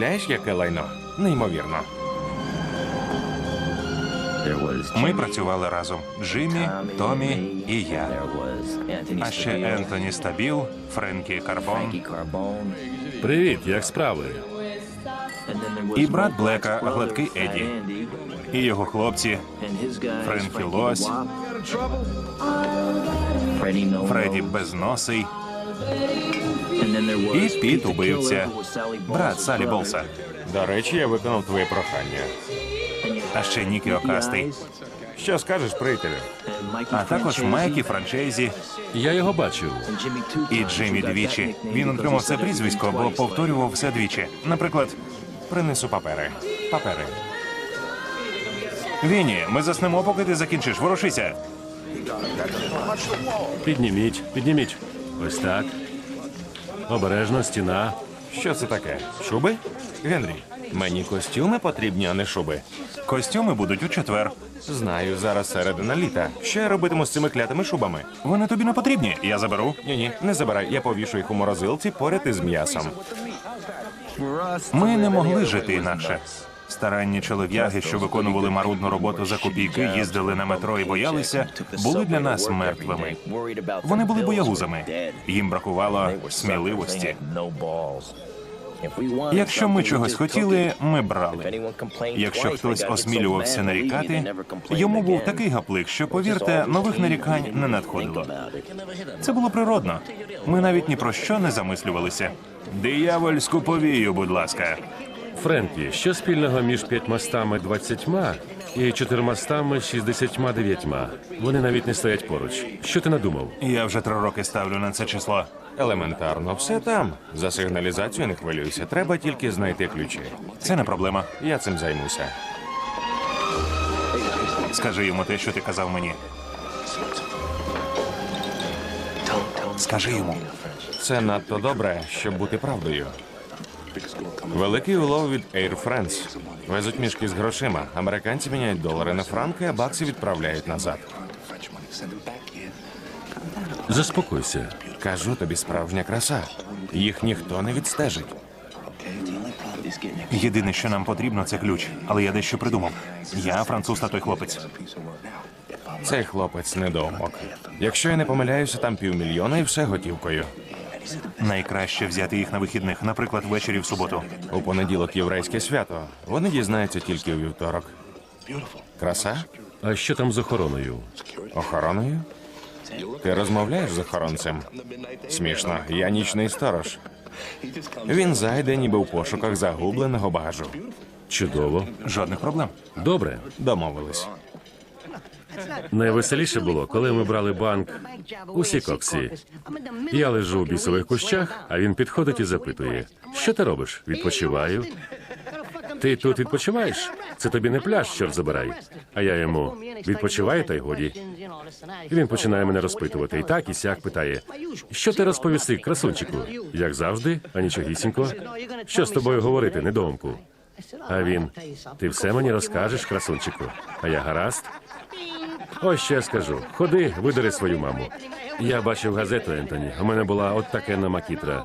Ляєш, яке лайно? Неймовірно. Ми працювали разом. Джиммі, Томі і я. А ще Ентоні Стабіл, Френкі Карбон Привіт, як справи? і брат Блека, гладкий Еді. І його хлопці Френкі Лось, Фредді Безносий і Піт убивця, брат Салі Болса. До речі, я виконав твоє прохання. А ще Нікі Окастий, Що скажеш, приятелю? а також Майкі Франчейзі Я його бачив. і Джиммі двічі. Він отримав це прізвисько, бо повторював все двічі. Наприклад, принесу папери. Папери. Віні, ми заснемо, поки ти закінчиш. Ворушися. Підніміть, підніміть. Ось так. Обережно, стіна. Що це таке? Шуби? Генрі, мені костюми потрібні, а не шуби. Костюми будуть у четвер. Знаю, зараз середина літа. Що я робитиму з цими клятими шубами? Вони тобі не потрібні. Я заберу. Ні, ні, не забирай. Я повішу їх у морозилці поряд із м'ясом. Ми не могли жити інакше. Старанні чолов'яги, що виконували марудну роботу за копійки, їздили на метро і боялися, були для нас мертвими. Вони були боягузами. Їм бракувало сміливості. Якщо ми чогось хотіли, ми брали. Якщо хтось осмілювався нарікати, йому був такий гаплик, що, повірте, нових нарікань не надходило. Це було природно. Ми навіть ні про що не замислювалися. Диявольську повію, будь ласка. Френкі, що спільного між п'ятьмастами двадцятьма і чотирмастами шістдесятьма дев'ятьма? Вони навіть не стоять поруч. Що ти надумав? Я вже три роки ставлю на це число. Елементарно, все там. За сигналізацію не хвилюйся. Треба тільки знайти ключі. Це не проблема. Я цим займуся. Скажи йому те, що ти казав мені. Скажи йому. Це надто добре, щоб бути правдою. Великий улов від Air France. Везуть мішки з грошима. Американці міняють долари на франки, а бакси відправляють назад. Заспокойся. Кажу тобі, справжня краса. Їх ніхто не відстежить. Єдине, що нам потрібно, це ключ. Але я дещо придумав. Я француз та той хлопець. Цей хлопець недоумок. Якщо я не помиляюся, там півмільйона і все готівкою. Найкраще взяти їх на вихідних, наприклад, ввечері в суботу. У понеділок єврейське свято. Вони дізнаються тільки у вівторок. Краса? А що там з охороною? Охороною? Ти розмовляєш з охоронцем? Смішно, я нічний сторож. Він зайде, ніби в пошуках загубленого багажу. Чудово. Жодних проблем. Добре. Домовились. Найвеселіше було, коли ми брали банк у Сікоксі. Я лежу у бісових кущах, а він підходить і запитує: що ти робиш? Відпочиваю. Ти тут відпочиваєш? Це тобі не пляж, чорт забирай. А я йому відпочиваю, та й годі. І він починає мене розпитувати. І так, і сяк питає: що ти розповісти, красунчику? Як завжди, а нічогісінько. Що з тобою говорити, недоумку? А він: ти все мені розкажеш, красунчику. А я гаразд. Ось я скажу. Ходи, видари свою маму. Я бачив газету Ентоні. У мене була от така макітра.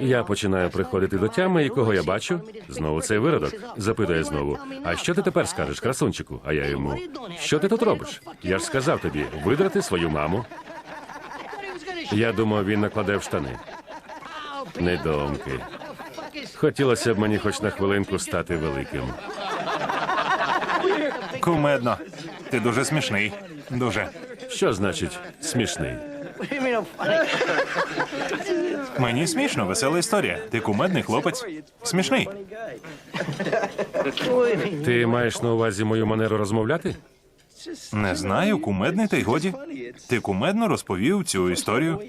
Я починаю приходити до тями, і кого я бачу? Знову цей виродок. Запитує знову: А що ти тепер скажеш, красунчику? А я йому: Що ти тут робиш? Я ж сказав тобі, видрати свою маму. Я думав, він накладе в штани. Недоумки. Хотілося б мені хоч на хвилинку стати великим. Кумедно. Ти дуже смішний. Дуже. Що значить смішний? Мені смішно, весела історія. Ти кумедний хлопець. Смішний. Ти маєш на увазі мою манеру розмовляти? Не знаю, кумедний та й годі. Ти кумедно розповів цю історію.